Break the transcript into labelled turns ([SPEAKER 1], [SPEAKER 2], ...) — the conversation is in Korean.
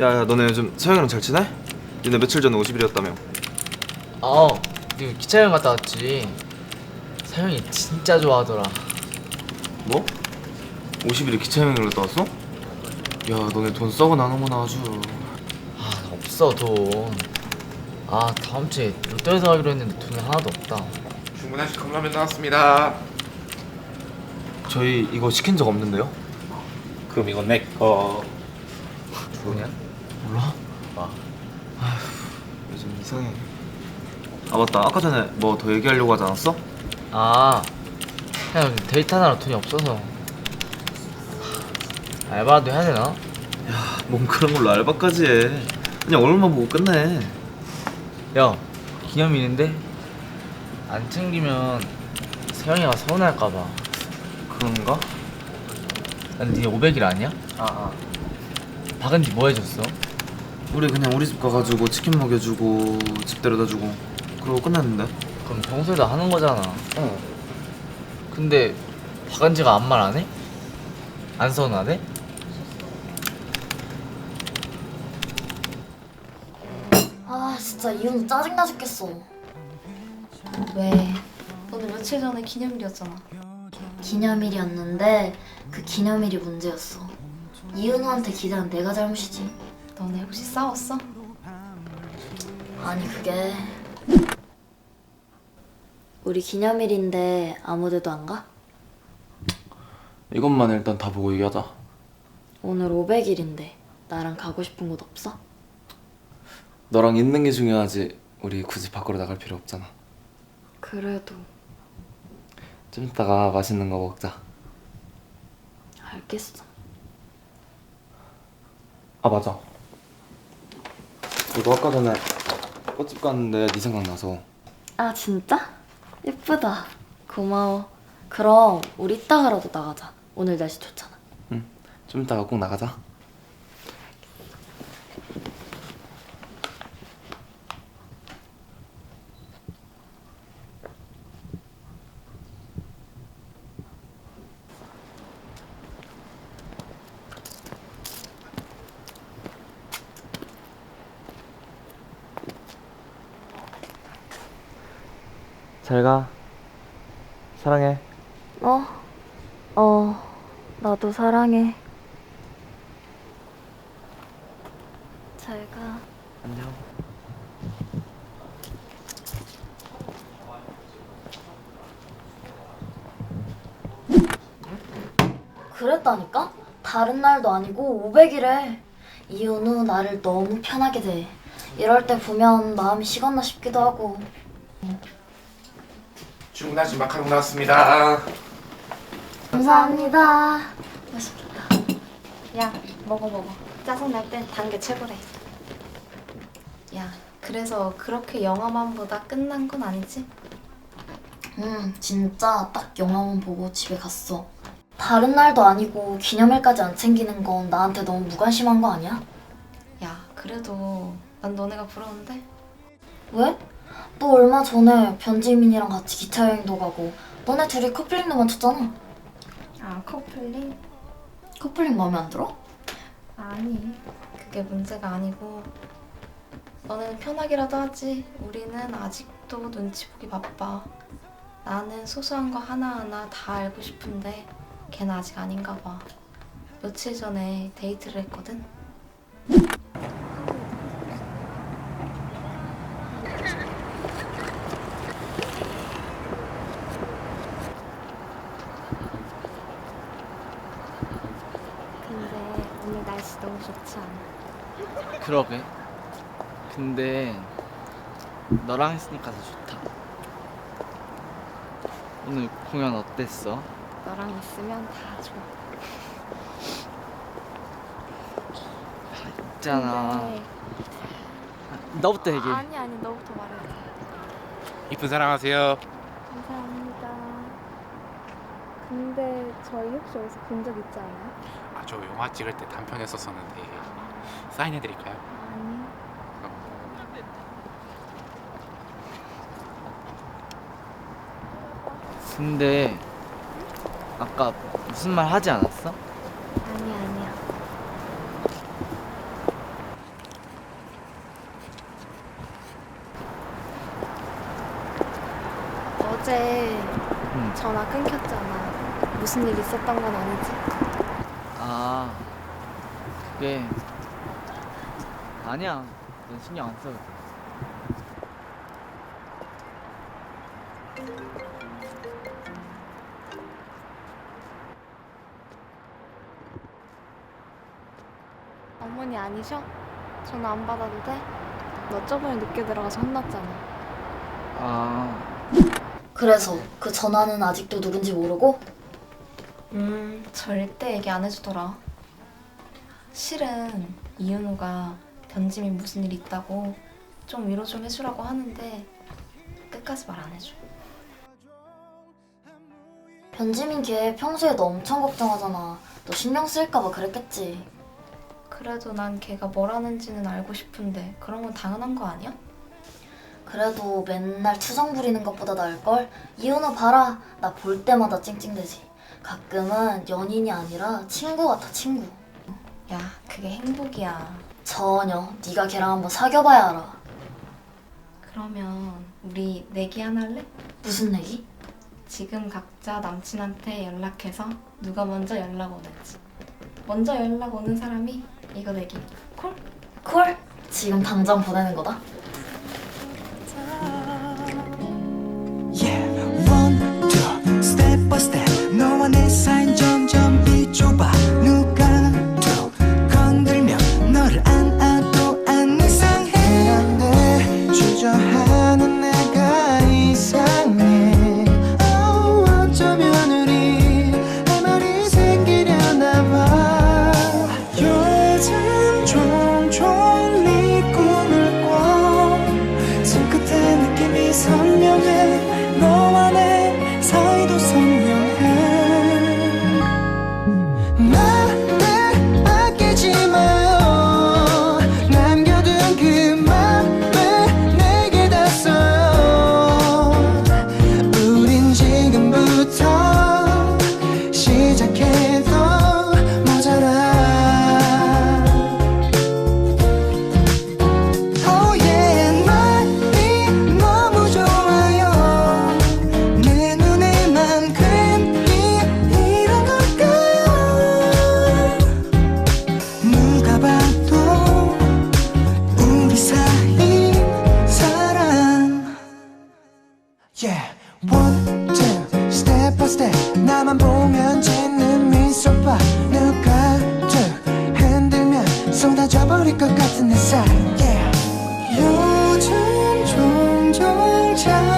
[SPEAKER 1] 야, 너네 요즘 서영이랑 잘 지내? 니네 며칠 전에 50일이었다며
[SPEAKER 2] 어, 그 기차 여행 갔다 왔지. 사영이 진짜 좋아하더라.
[SPEAKER 1] 뭐? 50일에 기차 여행을 갔다 왔어? 야, 너네 돈 썩어 나는구나 아주
[SPEAKER 2] 아, 나 없어 돈. 아, 다음 주에 롯데에서 가기로 했는데 돈이 하나도 없다.
[SPEAKER 3] 주문하신 컵라면 나왔습니다.
[SPEAKER 1] 저희 이거 시킨 적 없는데요?
[SPEAKER 3] 그럼 이건 내 거.
[SPEAKER 2] 누구냐?
[SPEAKER 1] 몰라?
[SPEAKER 2] 아,
[SPEAKER 1] 요즘 이상해 아 맞다 아까 전에 뭐 더 얘기하려고 하지 않았어?
[SPEAKER 2] 아, 그냥 데이트 하느라 돈이 없어서. 알바라도 해야 되나?
[SPEAKER 1] 뭔 그런 걸로 알바까지 해 그냥 얼굴만 보고 끝내
[SPEAKER 2] 야, 기념일인데 안 챙기면 세영이가 서운할까봐.
[SPEAKER 1] 그런가?
[SPEAKER 2] 난 니네 500일 아니야?
[SPEAKER 1] 아아
[SPEAKER 2] 박은지 뭐 해줬어?
[SPEAKER 1] 우리 그냥 우리 집 가가지고 치킨 먹여주고 집 데려다주고 그러고 끝났는데
[SPEAKER 2] 그럼 평소에도 하는 거잖아.
[SPEAKER 1] 어
[SPEAKER 2] 근데 박은지가 아무 말 안 해? 안 서운하대?
[SPEAKER 4] 아 진짜 이혼 짜증나 죽겠어 왜
[SPEAKER 5] 오늘 며칠 전에 기념일이었잖아.
[SPEAKER 4] 기념일이었는데 그 기념일이 문제였어 이은우한테 기대한 내가 잘못이지
[SPEAKER 5] 너네 혹시 싸웠어?
[SPEAKER 4] 아니 그게 우리 기념일인데 아무데도 안 가?
[SPEAKER 1] 이것만 일단 다 보고 얘기하자.
[SPEAKER 4] 오늘 500일인데 나랑 가고 싶은 곳 없어?
[SPEAKER 1] 너랑 있는 게 중요하지. 우리 굳이 밖으로 나갈 필요 없잖아.
[SPEAKER 4] 그래도.
[SPEAKER 1] 좀 이따가 맛있는 거 먹자.
[SPEAKER 4] 알겠어.
[SPEAKER 1] 아 맞아 너도 아까 전에 꽃집 갔는데 네 생각나서.
[SPEAKER 4] 아 진짜? 예쁘다. 고마워. 그럼 우리 이따가라도 나가자. 오늘 날씨 좋잖아.
[SPEAKER 1] 좀 이따가 꼭 나가자 잘가 사랑해
[SPEAKER 4] 어? 어, 나도 사랑해. 잘 가.
[SPEAKER 1] 안녕
[SPEAKER 4] 그랬다니까? 다른 날도 아니고 500일에. 이윤우 나를 너무 편하게 대. 이럴 때 보면 마음이 식었나 싶기도 하고.
[SPEAKER 3] 주문하신 마카롱 나왔습니다.
[SPEAKER 4] 감사합니다.
[SPEAKER 5] 맛있겠다. 야, 먹어 먹어. 짜증 날 땐 단 게 최고래. 야, 그래서 그렇게 영화만 보다 끝난 건 아니지?
[SPEAKER 4] 음, 진짜 딱 영화만 보고 집에 갔어. 다른 날도 아니고 기념일까지 안 챙기는 건 나한테 너무 무관심한 거 아니야?
[SPEAKER 5] 야, 그래도 난 너네가 부러운데?
[SPEAKER 4] 왜? 너 얼마 전에 변지민이랑 같이 기차 여행도 가고 너네 둘이 커플링도 맞췄잖아.
[SPEAKER 5] 아, 커플링?
[SPEAKER 4] 커플링 마음에 안 들어?
[SPEAKER 5] 아니, 그게 문제가 아니고 너네는 편하기라도 하지. 우리는 아직도 눈치 보기 바빠. 나는 소소한 거 하나하나 다 알고 싶은데 걔는 아직 아닌가 봐. 며칠 전에 데이트를 했거든. 근데 오늘 날씨 너무 좋지 않아?
[SPEAKER 2] 그러게. 근데 너랑 했으니까 더 좋다. 오늘 공연 어땠어?
[SPEAKER 5] 너랑 있으면 다 좋아.
[SPEAKER 2] 있잖아.
[SPEAKER 5] 근데-
[SPEAKER 2] 너부터 얘기해.
[SPEAKER 5] 아니 아니 너부터 말해.
[SPEAKER 3] 이쁜 사랑하세요.
[SPEAKER 5] 감사합니다. 근데 저희 혹시 어디서 본 적 있지 않아요?
[SPEAKER 3] 아 저 영화 찍을 때 단편 했었었는데 사인해드릴까요?
[SPEAKER 5] 아니요.
[SPEAKER 2] 근데 아까 무슨 말 하지 않았어?
[SPEAKER 5] 아니 아니야 어제 응. 전화 끊겼잖아. 무슨 일 있었던 건 아니지?
[SPEAKER 2] 아 그게 아니야 넌 신경 안 써.
[SPEAKER 5] 어머니 아니셔? 전화 안 받아도 돼? 너 저번에 늦게 들어가서 혼났잖아.
[SPEAKER 2] 아
[SPEAKER 4] 그래서 그 전화는 아직도 누군지 모르고?
[SPEAKER 5] 음, 절대 얘기 안 해주더라. 실은 이윤우가 변짐이 무슨 일 있다고 좀 위로 좀 해주라고 하는데 끝까지 말 안 해줘.
[SPEAKER 4] 변지민 걔 평소에 너 엄청 걱정하잖아. 너 신경 쓸까봐 그랬겠지.
[SPEAKER 5] 그래도 난 걔가 뭘 하는지는 알고 싶은데 그런 건 당연한 거 아니야?
[SPEAKER 4] 그래도 맨날 투정 부리는 것보다 나을걸? 이윤우 봐라. 나 볼 때마다 찡찡대지. 가끔은 연인이 아니라 친구 같아 친구.
[SPEAKER 5] 야, 그게 행복이야.
[SPEAKER 4] 전혀. 네가 걔랑 한번 사귀어봐야 알아.
[SPEAKER 5] 그러면 우리 내기 하나 할래?
[SPEAKER 4] 무슨 얘기?
[SPEAKER 5] 지금 각자 남친한테 연락해서 누가 먼저 연락 오는지. 먼저 연락 오는 사람이 이거 내기. 콜?
[SPEAKER 4] 콜? 지금 당장 보내는 거다.
[SPEAKER 6] Yeah, one, two, step by step. 네 꿈을 꿔. 손 끝에 느낌이 선명해 것